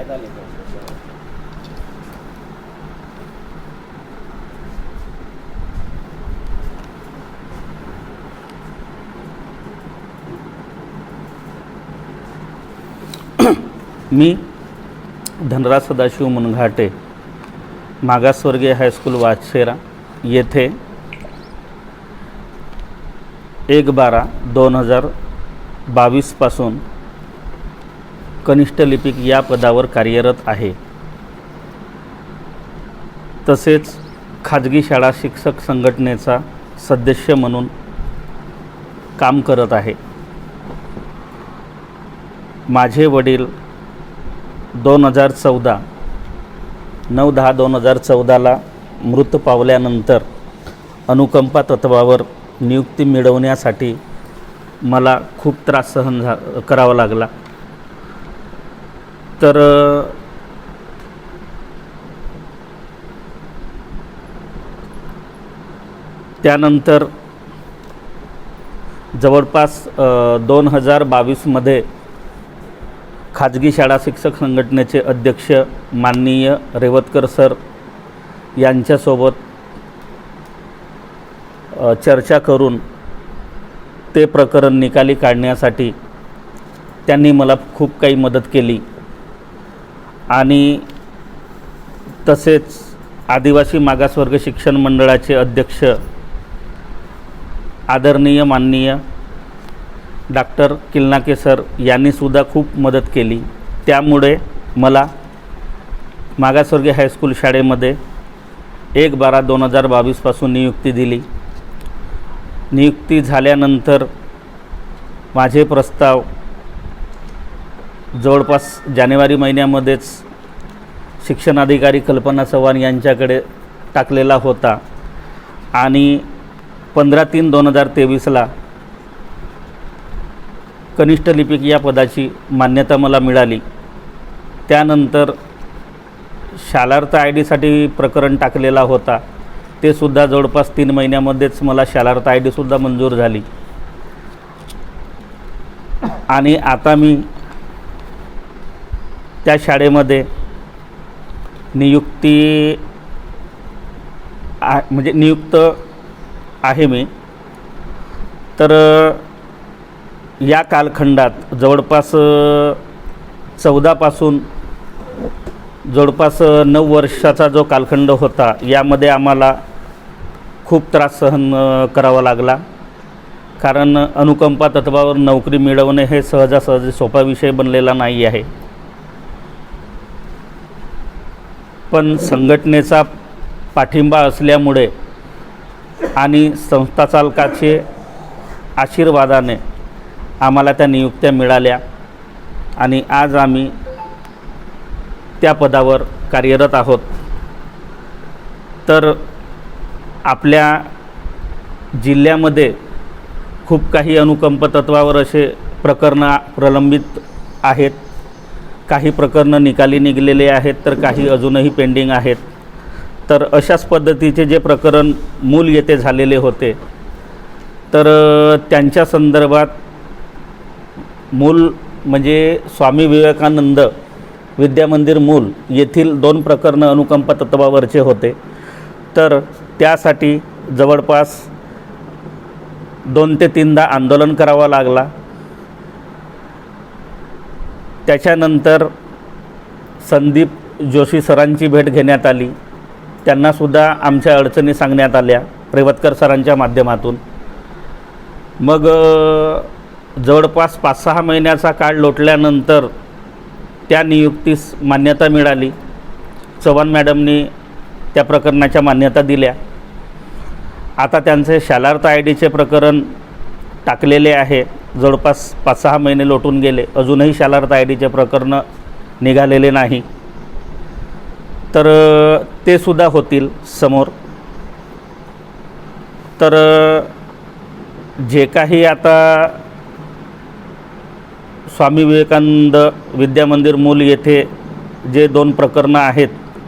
काय मी धनराज सदाशिव मुनघाटे मागासवर्गीय हायस्कूल वाचशेरा येथे एक बारा दोन हजार बावीसपासून कनिष्ठ लिपिक या पदावर कार्यरत आहे. तसेच खाजगी शाळा शिक्षक संघटनेचा सदस्य म्हणून काम करत आहे. माझे वडील दोन हजार चौदा नऊ दहा दोन हजार चौदाला मृत पावल्यानंतर अनुकंपा तत्वावर नियुक्ती मिळवण्यासाठी मला खूप त्रास सहन झा करावा लागला. तर त्यानंतर जवळपास दोन हजार बावीसमध्ये खाजगी शाळा शिक्षक संघटनेचे अध्यक्ष माननीय रेवतकर सर यांच्यासोबत चर्चा करून ते प्रकरण निकाली काढण्यासाठी त्यांनी मला खूप काही मदत केली. आणि तसेच आदिवासी मागासवर्ग शिक्षण मंडळाचे अध्यक्ष आदरणीय माननीय डॉक्टर किल्नाके सर यांनीसुद्धा खूप मदत केली. त्यामुळे मला मागासवर्गीय हायस्कूल शाळेमध्ये एक बारा दोन हजार बावीसपासून नियुक्ती दिली. नियुक्ती झाल्यानंतर माझे प्रस्ताव जवळपास जानेवारी महिन्यामध्येच शिक्षणाधिकारी कल्पना चव्हाण यांच्याकडे टाकलेला होता. आणि पंधरा तीन दोन हजार तेवीसला कनिष्ठ लिपिक या पदाची मान्यता मला मिळाली. त्यानंतर शालार्थ आय डीसाठी प्रकरण टाकलेला होता. ते सुद्धा जवळपास तीन महिन्यामध्येच मला शालार्थ आय डीसुद्धा मंजूर झाली. आणि आता मी त्या शाळेमध्ये नियुक्ती आ म्हणजे नियुक्त आहे मी. तर या कालखंडात जवळपास चौदापासून जवळपास नऊ वर्षाचा जो कालखंड होता यामध्ये आम्हाला खूप त्रास सहन करावा लागला. कारण अनुकंपा तत्वावर नोकरी मिळवणे हे सहजासहजी सोपा विषय बनलेला नाही आहे. पण संघटनेचा पाठिंबा असल्यामुळे आणि संस्थाचालकाचे आशीर्वादाने आम्हाला त्या नियुक्त्या मिळाल्या आणि आज आम्ही त्या पदावर कार्यरत आहोत. तर आपल्या जिल्ह्यामध्ये खूप काही अनुकंप तत्वावर असे प्रकरणं प्रलंबित आहेत. काही प्रकरणं निकाली निघलेले आहेत तर काही अजूनही पेंडिंग आहेत. तर अशाच पद्धतीचे जे प्रकरण मूल येथे झालेले होते तर त्यांच्या संदर्भात मूल म्हणजे स्वामी विवेकानंद विद्यामंदिर मूल येथील दोन प्रकरणं अनुकंप तत्वावरचे होते. तर त्यासाठी जवळपास दोन ते तीनदा आंदोलन करावं लागला. त्याच्यानंतर संदीप जोशी सरांची भेट घेण्यात आली. त्यांनासुद्धा आमच्या अडचणी सांगण्यात आल्या रेवतकर सरांच्या माध्यमातून. मग जवळपास पाच सहा महिन्याचा काळ लोटल्यानंतर त्या नियुक्तीस मान्यता मिळाली. चव्हाण मॅडमनी त्या प्रकरणाच्या मान्यता दिल्या. आता त्यांचे शालार्थ आय डीचे प्रकरण टाकलेले आहे. जवळपास पाच सहा महिने लोटून गेले. अजूनही शालार्थ आय डीचे प्रकरणं निघालेले नाही. तर ते सुद्धा होतील समोर. तर जे काही आता स्वामी विवेकानंद विद्यामंदिर मूल येथे जे दोन प्रकरणं आहेत